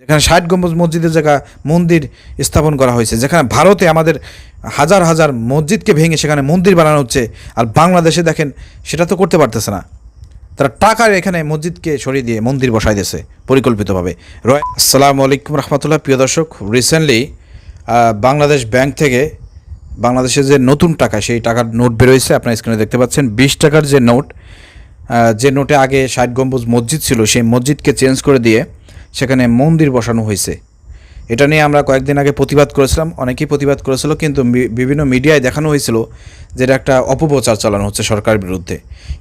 যেখানে ষাট গম্বুজ মসজিদের জায়গা মন্দির স্থাপন করা হয়েছে, যেখানে ভারতে আমাদের হাজার হাজার মসজিদকে ভেঙে সেখানে মন্দির বানানো হচ্ছে, আর বাংলাদেশে দেখেন সেটা তো করতে পারতেছে না। তারা টাকার এখানে মসজিদকে সরিয়ে দিয়ে মন্দির বসাই দিয়েছে পরিকল্পিতভাবে। রয় আসসালামু আলাইকুম রহমতুল্লাহ। প্রিয় দর্শক রিসেন্টলি বাংলাদেশ ব্যাংক থেকে বাংলাদেশের যে নতুন টাকা, সেই টাকার নোট বেরোয়েছে আপনার স্ক্রিনে দেখতে পাচ্ছেন, বিশ টাকার যে নোট যে নোটে আগে ষাট গম্বুজ মসজিদ ছিল, সেই মসজিদকে চেঞ্জ করে দিয়ে সেখানে মন্দির বসানো হয়েছে। এটা নিয়ে আমরা কয়েকদিন আগে প্রতিবাদ করেছিলাম, অনেকেই প্রতিবাদ করেছিল, কিন্তু বিভিন্ন মিডিয়ায় দেখানো হয়েছিল যে এটা একটা অপপ্রচার চালানো হচ্ছে সরকারের বিরুদ্ধে।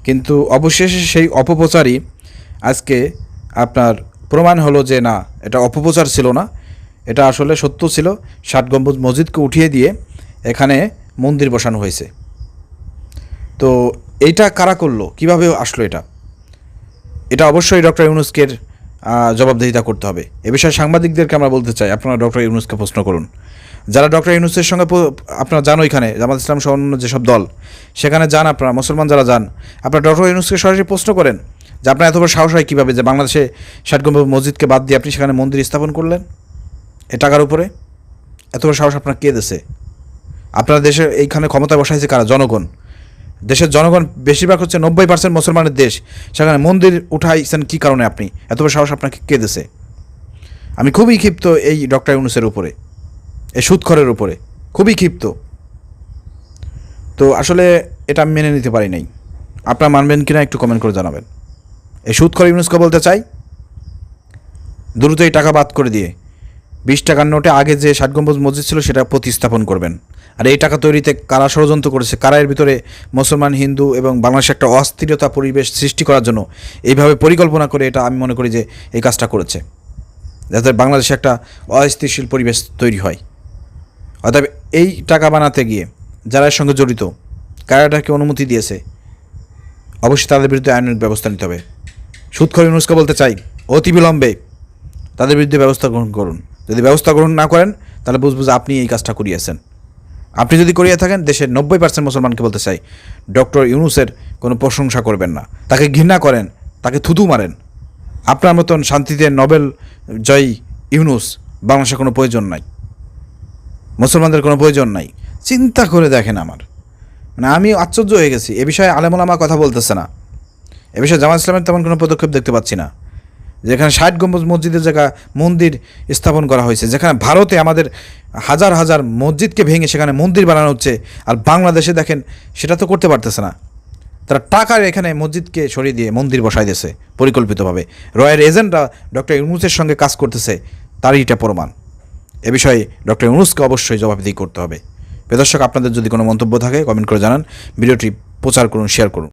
কিন্তু অবশেষে সেই অপপ্রচারই আজকে আপনার প্রমাণ হলো যে না, এটা অপপ্রচার ছিল না। এটা আসলে সত্য ছিল। ষাট গম্বুজ মসজিদকে উঠিয়ে দিয়ে এখানে মন্দির বসানো হয়েছে। তো এইটা কারা করল? কীভাবে আসলো এটা? এটা অবশ্যই ডক্টর ইউনুসকের জবাবদিহিতা করতে হবে। এ বিষয়ে সাংবাদিকদেরকে আমরা বলতে চাই, আপনারা ডক্টর ইউনুসকে প্রশ্ন করুন। যারা ডক্টর ইউনুসের সঙ্গে আপনারা যান ওইখানে, জামাত ইসলাম সহ অন্য যেসব দল, সেখানে যান আপনারা, মুসলমান যারা যান, আপনারা ডক্টর ইউনুসকে সরাসরি প্রশ্ন করেন যে আপনার এত বড় সাহস হয় কীভাবে যে বাংলাদেশে ষাটগম্ব মসজিদকে বাদ দিয়ে আপনি সেখানে মন্দির স্থাপন করলেন? এ টাকার উপরে? এত বড় সাহস আপনার কে দেশে আপনার দেশে এইখানে ক্ষমতায় বসাইছে কারা? জনগণ। দেশের জনগণ বেশিরভাগ হচ্ছে নব্বই পার্সেন্ট মুসলমানের দেশ। সেখানে মন্দির উঠাইছেন কী কারণে আপনি? এত সাহস আপনাকে কে দেশে আমি খুবই ক্ষিপ্ত এই ডক্টর ইউনুসের উপরে, এই সুৎখরের উপরে। খুবই ক্ষিপ্ত। তো আসলে এটা আমি মেনে নিতে পারি নাই। আপনারা মানবেন কিনা একটু কমেন্ট করে জানাবেন। এই সুৎখর ইউনুসকে বলতে চাই দ্রুত এই টাকা বাদ করে দিয়ে বিশ টাকার নোটে আগে যে ষাট গম্বুজ মসজিদ ছিল সেটা প্রতিস্থাপন করবেন। আর এই টাকা তৈরিতে কারা ষড়যন্ত্র করেছে? কারা এর ভিতরে মুসলমান, হিন্দু এবং বাংলাদেশে একটা অস্থিরতা পরিবেশ সৃষ্টি করার জন্য এইভাবে পরিকল্পনা করে এটা আমি মনে করি যে এই কাজটা করেছে? যাতে বাংলাদেশে একটা অস্থিতিশীল পরিবেশ তৈরি হয়। অর্থাৎ এই টাকা বানাতে গিয়ে যারা এর সঙ্গে জড়িত, কারা এটাকে অনুমতি দিয়েছে? অবশ্যই তাদের বিরুদ্ধে আইনের ব্যবস্থা নিতে হবে। সুৎখর ইউনুসকে বলতে চাই, অতি অতিবিলম্বে তাদের বিরুদ্ধে ব্যবস্থা গ্রহণ করুন। যদি ব্যবস্থা গ্রহণ না করেন, তাহলে বুঝব যে আপনি এই কাজটা করিয়েছেন। আপনি যদি করিয়ে থাকেন, দেশের নব্বই পার্সেন্ট মুসলমানকে বলতে চাই, ডক্টর ইউনুসের কোনো প্রশংসা করবেন না। তাকে ঘৃণা করেন, তাকে থুতু মারেন। আপনার মতন শান্তিতে নোবেল জয়ী ইউনুস বাংলাদেশের কোনো প্রয়োজন নাই। মুসলমানদের কোনো প্রয়োজন নাই। চিন্তা করে দেখেন আমার। মানে আমি আশ্চর্য হয়ে গেছি। এ বিষয়ে আলেমুলামা কথা বলতেছে না। এ বিষয়ে জামাত ইসলামের তেমন কোনো পদক্ষেপ দেখতে পাচ্ছি না। যেখানে ষাট গম্বুজ মসজিদের জায়গা মন্দির স্থাপন করা হয়েছে, যেখানে ভারতে আমাদের হাজার হাজার মসজিদকে ভেঙে সেখানে মন্দির বানানো হচ্ছে, আর বাংলাদেশে দেখেন সেটা তো করতে পারতেছে না। তারা টাকার এখানে মসজিদকে সরিয়ে দিয়ে মন্দির বসাই দিয়েছে, পরিকল্পিতভাবে। রয়ের এজেন্টরা ডক্টর ইউনুসের সঙ্গে কাজ করতেছে, তারই এটা প্রমাণ। এ বিষয়ে ডক্টর ইউনুসকে অবশ্যই জবাবদিহি করতে হবে। প্রিয় দর্শক, আপনাদের যদি কোনো মন্তব্য থাকে কমেন্ট করে জানান। ভিডিওটি প্রচার করুন শেয়ার করুন।